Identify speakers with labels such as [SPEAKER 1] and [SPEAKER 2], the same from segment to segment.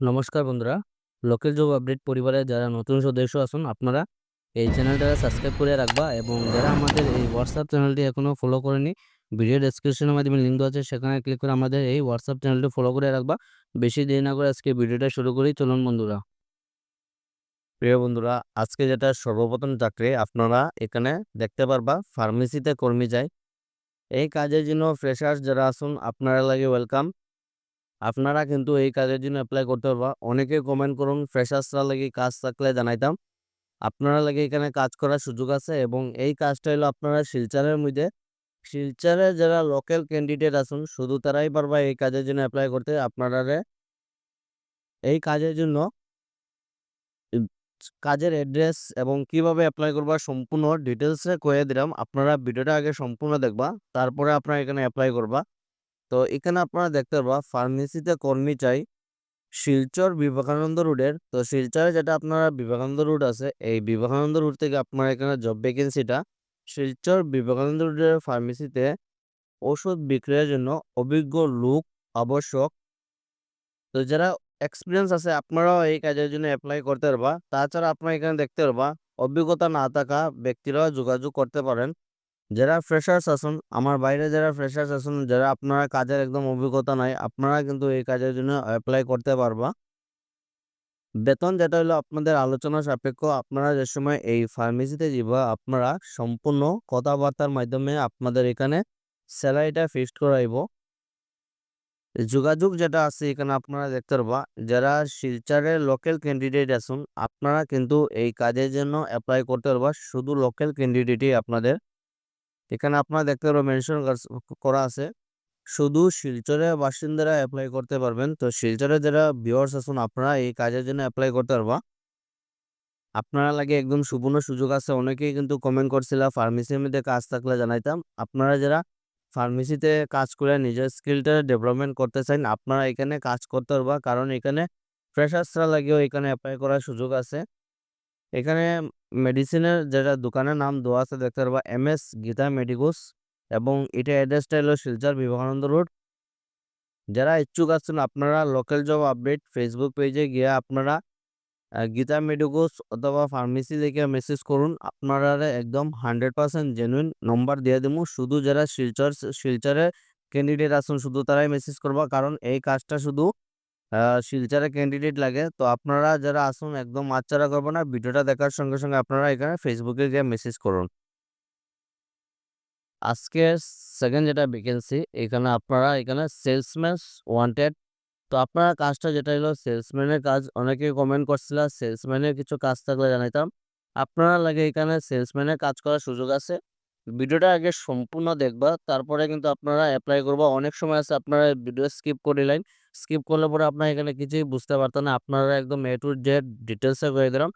[SPEAKER 1] নমস্কার বন্ধুরা local job update পরিবারের যারা নতুন সদস্য আছেন, আপনারা এই চ্যানেলটা সাবস্ক্রাইব করে রাখবা এবং যারা আমাদের এই হোয়াটসঅ্যাপ চ্যানেলটি এখনও ফলো করেনি ভিডিও ডেসক্রিপশনের মাধ্যমে লিঙ্ক দেওয়া আছে, সেখানে ক্লিক করে আমাদের এই হোয়াটসঅ্যাপ চ্যানেলটি ফলো করে রাখবা। বেশি দেরি না করে আজকে ভিডিওটা শুরু করি, চলুন বন্ধুরা। প্রিয় বন্ধুরা, আজকে যেটা সর্বপ্রথম চাকরি, আপনারা এখানে দেখতে পারবা ফার্মেসিতে কর্মী যায়। এই কাজের জন্য ফ্রেশার্স যারা আসুন আপনারা লাগে ওয়েলকাম আপনারা কিন্তু এই কাজের জন্য অ্যাপ্লাই করতে পারবা। অনেকে কমেন্ট করুন ফ্রেশার্সরা লাগে কাজ থাকলে জানাইতাম। আপনারা লাগে এখানে কাজ করার সুযোগ আছে এবং এই কাজটা হলো আপনারা শিলচারের মধ্যে। শিলচারে যারা লোকাল ক্যান্ডিডেট আছেন, শুধু তারাই পারবা এই কাজের জন্য অ্যাপ্লাই করতে। আপনারা এই কাজের জন্য কাজের অ্যাড্রেস এবং কীভাবে অ্যাপ্লাই করবা সম্পূর্ণ ডিটেলসে কয়ে দিলাম। আপনারা ভিডিওটা আগে সম্পূর্ণ দেখবা, তারপরে আপনারা এখানে অ্যাপ্লাই করবা। তো এখানে আপনারা দেখতে পারবা, ফার্মেসিতে কর্মী চাই, শিলচর বিবেকানন্দ রোডের। তো শিলচরে যেটা আপনারা, বিবেকানন্দ রোড আছে, এই বিবেকানন্দ রোড থেকে আপনারা এখানে জব ভ্যাকেন্সিটা শিলচর বিবেকানন্দ রোডের ফার্মেসিতে ওষুধ বিক্রয়ের জন্য অভিজ্ঞ লোক আবশ্যক। তো যারা এক্সপিরিয়েন্স আছে, আপনারাও এই কাজের জন্য অ্যাপ্লাই করতে পারবা। তাছাড়া আপনারা এখানে দেখতে পারবা, অভিজ্ঞতা না থাকা ব্যক্তিরাও যোগাযোগ করতে পারেন। যারা ফ্রেশার্স আসুন আমার বাইরে যারা ফ্রেশার্স আসুন যারা আপনারা কাজের একদম অভিজ্ঞতা নাই, আপনারা কিন্তু এই কাজের জন্য অ্যাপ্লাই করতে পারবা। বেতন যেটা হলো আপনাদের আলোচনা সাপেক্ষ, আপনারা যে সময় এই ফার্মেসিতে যাবা, আপনারা সম্পূর্ণ কথাবার্তার মাধ্যমে আপনাদের এখানে স্যালারিটা ফিক্সড করাইব। যোগাযোগ যেটা আছে এখানে আপনারা দেখতে পারবা, যারা শিলচারের লোকাল ক্যান্ডিডেট আসুন আপনারা কিন্তু এই কাজের জন্য অ্যাপ্লাই করতে পারবা, শুধু লোকাল ক্যান্ডিডেটই আপনাদের এখানে আপনারা দেখতে পারবেন মেনশন করা আছে। শুধু শিলচরের বাসিন্দারা অ্যাপ্লাই করতে পারবেন। তো শিলচরে যারা ভিউয়ার্স আছেন, আপনারা এই কাজের জন্য অ্যাপ্লাই করতে পারবা। আপনারা লাগে একদম সুবর্ণ সুযোগ আছে। অনেকেই কিন্তু কমেন্ট করছিল ফার্মেসির মধ্যে কাজ থাকলে জানাইতাম। আপনারা যারা ফার্মেসিতে কাজ করে নিজের স্কিলটা ডেভেলপমেন্ট করতে চান আপনারা এখানে কাজ করতে পারবা। কারণ এখানে ফ্রেশার্সরা লাগেও এখানে অ্যাপ্লাই করার সুযোগ আছে। এখানে মেডিসিনের যেটা দোকানের নাম দেওয়া আছে, দেখতে পারবা এম এস গীতা মেডিকোস এবং এটা অ্যাড্রেসটা হলো শিলচর বিবেকানন্দ রোড যারা ইচ্ছুক আছেন, আপনারা লোকাল জব আপডেট ফেসবুক পেজে গিয়ে আপনারা গীতা মেডিকোস অথবা ফার্মেসি থেকে মেসেজ করুন। আপনারা একদম হান্ড্রেড পার্সেন্ট জেনুইন নম্বর দিয়ে দেবো। শুধু যারা শিলচর শিলচরে ক্যান্ডিডেট আছেন, শুধু তারাই মেসেজ করবা। কারণ এই কাজটা শুধু শিলচরে ক্যান্ডিডেট লাগে, তো আপনারা যারা আসুন একদম আচ্ছারা করব না, ভিডিওটা দেখার সঙ্গে সঙ্গে আপনারা এখানে ফেসবুকে গিয়ে মেসেজ করুন। আজকে সেকেন্ড যেটা ভ্যাকেন্সি এখানে আপনারা এখানে সেলসম্যান ওয়ান্টেড তো আপনারা কাজটা যেটা হলো সেলসম্যানের কাজ, অনেকে কমেন্ট করছিল সেলসম্যানের কিছু কাজ থাকলে জানাইতাম। আপনারা লাগে এখানে সেলসম্যানের কাজ করার সুযোগ আছে। ভিডিওটা আগে সম্পূর্ণ দেখবা, তারপরে কিন্তু আপনারা অ্যাপ্লাই করবা। অনেক সময় আছে, আপনারা ভিডিও স্কিপ করিলেন। স্কিপ করলে পরে আপনার এখানে কিছুই বুঝতে পারতেন না। আপনারা একদম এ টু জেড ডিটেলসে করে দিলাম।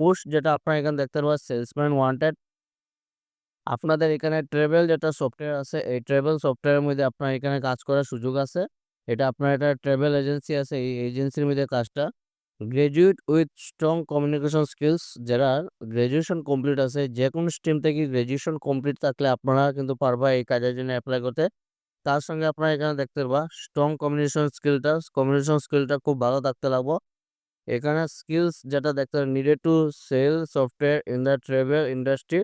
[SPEAKER 1] পোস্ট যেটা আপনারা এখানে দেখতে পারবেন সেলসম্যান ওয়ান্টেড আপনাদের এখানে ট্রাভেল যেটা সফটওয়্যার আছে, এই ট্রাভেল সফটওয়্যারের মধ্যে আপনার এখানে কাজ করার সুযোগ আছে। এটা আপনার একটা ট্রাভেল এজেন্সি আছে, এই এজেন্সির মধ্যে কাজটা। Graduate with strong communication skills যারা গ্র্যাজুয়েশন কমপ্লিট আছে যে কোনো স্ট্রিম থেকে গ্র্যাজুয়েশন কমপ্লিট থাকলে আপনারা কিন্তু পারবা এই কাজের জন্য অ্যাপ্লাই করতে। তার সঙ্গে আপনারা এখানে দেখতে পারবা স্ট্রং কমিউনিকেশন স্কিলটা কমিউনিকেশন স্কিলটা খুব ভালো থাকতে লাগবো। এখানে স্কিলস যেটা দেখতে needed to sell software in the travel industry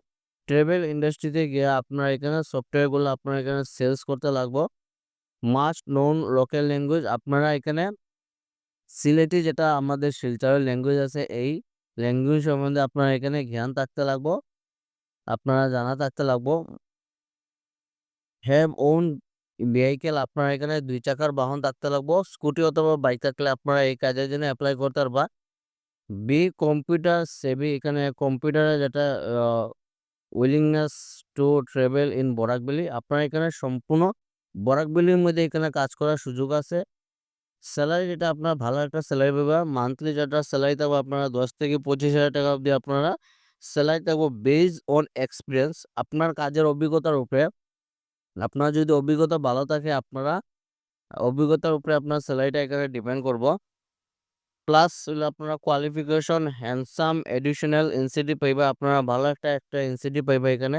[SPEAKER 1] travel ইন্ডাস্ট্রিতে গিয়ে আপনারা এখানে সফটওয়্যারগুলো আপনারা এখানে সেলস করতে লাগবো। মাস্ট নোন লোকাল ল্যাঙ্গুয়েজ আপনারা এখানে সিলেটি যেটা আমাদের শিলচরের ল্যাঙ্গুয়েজ আছে, এই ল্যাঙ্গুয়েজ সম্বন্ধে আপনারা এখানে জ্ঞান থাকতে লাগবো। আপনারা জানা থাকতে লাগবো। হ্যাভ ওন ভেহিকেল আপনারা এখানে দুই চাকার বাহন থাকতে লাগবো স্কুটি অথবা বাইক থাকলে আপনারা এই কাজের জন্য অ্যাপ্লাই করতে পারবা। বি কম্পিউটার সেভি এখানে কম্পিউটারে যেটা willingness to travel in Barak Valley আপনারা এখানে সম্পূর্ণ বরাকবেলির মধ্যে এখানে কাজ করার সুযোগ আছে। স্যালারি যেটা আপনার ভালো একটা স্যালারি পাবে মান্থলি যেটা স্যালারি থাকবে আপনারা দশ থেকে পঁচিশ হাজার টাকা অবধি আপনারা স্যালারি থাকবে বেজ অন এক্সপিরিয়েন্স আপনার কাজের অভিজ্ঞতার উপরে। আপনার যদি অভিজ্ঞতা ভালো থাকে, আপনারা অভিজ্ঞতার উপরে আপনার স্যালারিটা এখানে ডিপেন্ড করব। প্লাস হলো আপনারা কোয়ালিফিকেশন হ্যান্ডসাম এডিশনাল এনসিডি পাইবা, আপনারা ভালো একটা একটা এনসিডি পাইবা এখানে।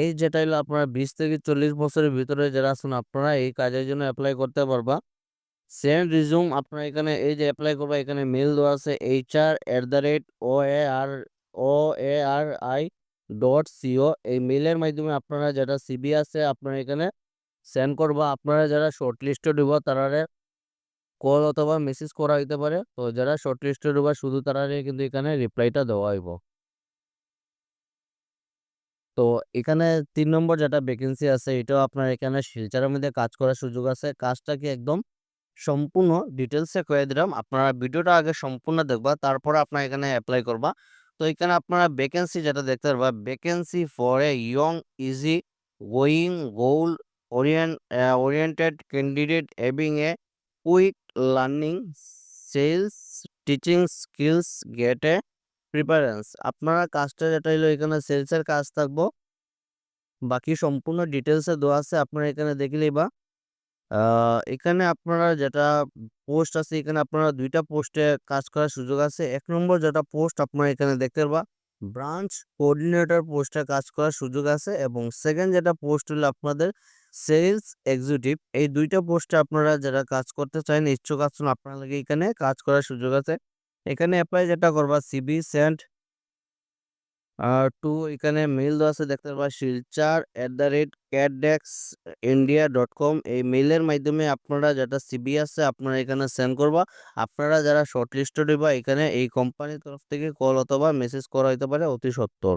[SPEAKER 1] এই যেটা হলো আপনারা বিশ থেকে চল্লিশ বছরের ভিতরে যারা আছেন, আপনারা এই কাজের জন্য অ্যাপ্লাই করতে পারবা। সেন্ড রিজুম আপনারা এখানে, এই যে অ্যাপ্লাই করবা, এখানে মেল দেওয়া আছে H HR at the rate O A R O A R I dot co এই মেলের মাধ্যমে আপনারা যেটা সিবি আছে, আপনারা এখানে সেন্ড করবা। আপনারা যারা শর্ট লিস্টেড হইব তারারে কল অথবা মেসেজ করা হইতে পারে। তো যারা শর্ট লিস্টেড হইবা শুধু তারারে কিন্তু এখানে রিপ্লাইটা দেওয়া হইব। তো এখানে তিন নম্বর যেটা ভ্যাকেন্সি আছে, এটাও আপনার এখানে শিলচরের মধ্যে কাজ করার সুযোগ আছে। কাজটা কি একদম সম্পূর্ণ ডিটেলসে কয়ে দিলাম। আপনারা ভিডিওটা আগে সম্পূর্ণ দেখবা, তারপরে আপনার এখানে অ্যাপ্লাই করবা। তো এখানে আপনারা ভ্যাকেন্সি যেটা দেখতে পারবা vacancy for a young easy going goal orient oriented candidate having a quick learning sales teaching skills get a preference আপনারা কাজটা যেটা হলো এখানে সেলসের কাজ থাকব। বাকি সম্পূর্ণ ডিটেলসে দেওয়া আছে, আপনারা এখানে দেখলেই বা আহ, এখানে আপনারা যেটা পোস্ট আছে এখানে আপনারা দুইটা পোস্টে কাজ করার সুযোগ আছে। এক নম্বর যেটা পোস্ট আপনারা এখানে দেখতে পারবা ব্রাঞ্চ কোঅর্ডিনেটর পোস্টে কাজ করার সুযোগ আছে এবং সেকেন্ড যেটা পোস্ট হলো আপনাদের সেলস এক্সিকিউটিভ এই দুইটা পোস্টে আপনারা যারা কাজ করতে চান ইচ্ছুক আছেন আপনার লাগে এখানে কাজ করার সুযোগ আছে। এখানে অ্যাপ্লাই যেটা করবা সিবি সেন্ড আর টু এখানে মেল দেওয়া আছে, দেখতে পারবা, Silchar at the rate catdex India dot com এই মেলের মাধ্যমে আপনারা যেটা সিবি আছে, আপনারা এখানে সেন্ড করবা। আপনারা যারা শর্ট লিস্টেড হইবা এখানে এই কোম্পানির তরফ থেকে কল অথবা মেসেজ করা হইতে পারে, অতি সত্তর।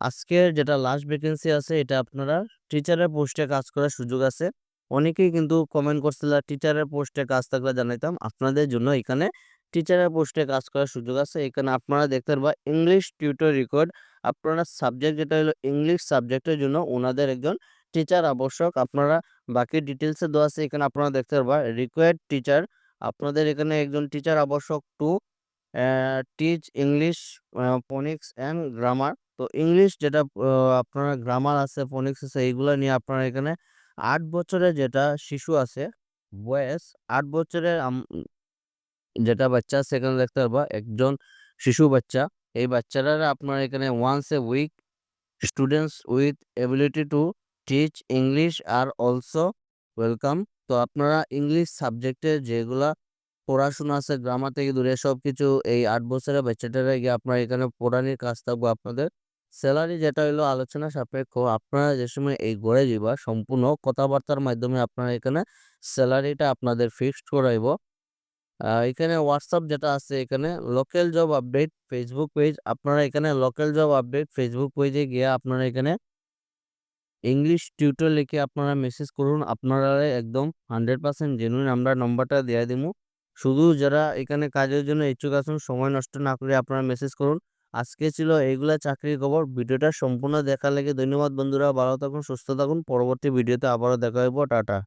[SPEAKER 1] আজকের যেটা লাস্ট ভ্যাকেন্সি আছে, এটা আপনারা টিচারের পোস্টে কাজ করার সুযোগ আছে। অনেকেই কিন্তু কমেন্ট করছিল টিচারের পোস্টে কাজ থাকলে জানাইতাম। আপনাদের জন্য এখানে টিচারের পোস্টে কাজ করার সুযোগ আছে। এখানে আপনারা দেখতে পারবা ইংলিশ টিউটর রেকর্ড আপনারা সাবজেক্ট যেটা হলো ইংলিশ সাবজেক্টের জন্য ওনাদের একজন টিচার আবশ্যক। আপনারা বাকি ডিটেলসে দেওয়া আছে। এখানে আপনারা দেখতে পারবা রিকোয়ার্ড টিচার আপনাদের এখানে একজন টিচার আবশ্যক to teach English phonics and grammar তো ইংলিশ যেটা আপনারা গ্রামার আছে ফোনিক্স আছে, এইগুলো নিয়ে আপনারা এখানে আট বছরের যেটা শিশু আছে, বয়স আট বছরের যেটা বাচ্চা সেখানে দেখতে পারবা একজন শিশু বাচ্চা। এই বাচ্চারা আপনার এখানে once a week students with ability to teach English R also welcome তো আপনারা ইংলিশ সাবজেক্টে যেগুলা পড়াশোনা আছে গ্রামার থেকে দূরে সব কিছু এই আট বছরের বাচ্চাটারা গিয়ে আপনার এখানে পড়ানির কাজ থাকব আপনাদের। স্যালারি যেটা হলো আলোচনা সাপেক্ষ, আপনারা যে সময় এই গড়ে যাবা সম্পূর্ণ কথাবার্তার মাধ্যমে আপনারা এখানে স্যালারিটা আপনাদের ফিক্সড করাইব। এখানে হোয়াটসঅ্যাপ যেটা আছে, এখানে local job update Facebook page আপনারা এখানে লোকাল জব আপডেট ফেসবুক পেজে গিয়ে আপনারা এখানে ইংলিশ টিউটর লিখে আপনারা মেসেজ করুন। আপনারা একদম হান্ড্রেড পার্সেন্ট জেনুইন আমরা নম্বরটা দিয়ে দিব শুধু যারা এখানে কাজের জন্য ইচ্ছুক আছেন, সময় নষ্ট না করে আপনারা মেসেজ করুন। আজকে ছিল এইগুলা চাকরির খবর। ভিডিওটা সম্পূর্ণ দেখার লেগে ধন্যবাদ বন্ধুরা। ভালো থাকুন, সুস্থ থাকুন। পরবর্তী ভিডিওতে আবারও দেখা হইব। টাটা।